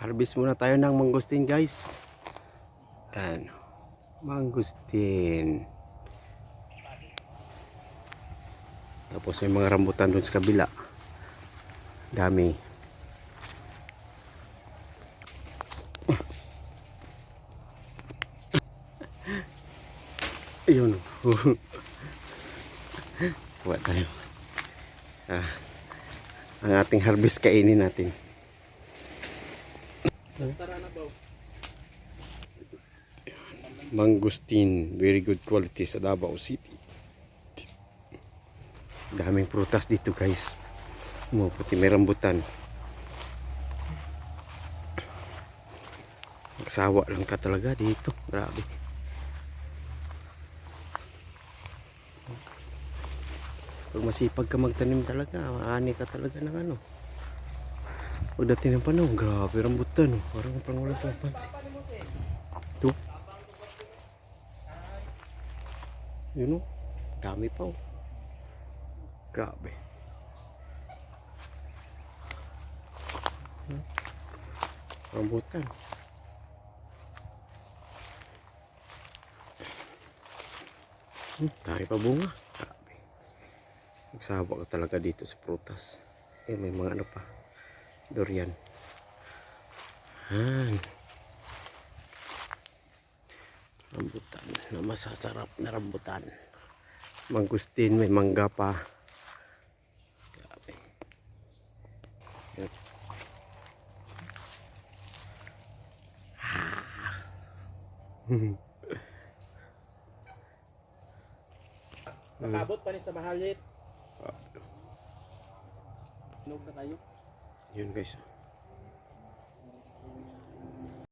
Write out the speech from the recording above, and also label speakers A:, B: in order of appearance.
A: Harvest muna tayo ng mangustin guys. Yan. Mangustin. Tapos may mga rambutan doon sa kabila. Dami. Ayun. Kuha tayo. Ah, ang ating harvest kainin natin. Mangustin, very good quality sa Davao City. Daming prutas dito guys. Mo puti may rambutan. Magsawa lang ka talaga dito. Grabe. Pag masipag ka magtanim talaga, maani ka talaga ng ano. Pagdating ng panahon, grabe rambutan. Oh. Parang parang wala pang pansin. Ito. Yun oh. Dami pa oh. Grabe. Rambutan. Hmm, dami pa bunga. Grabe. Magsawa ka talaga dito sa prutas. Eh, may mga ano pa. Durian. Han. Rambutan na masasarap na rambutan. Mangustin, may mangga pa. Yun.
B: Makabot pa ni sa mahalit. Inog na tayo.
A: Yun guys.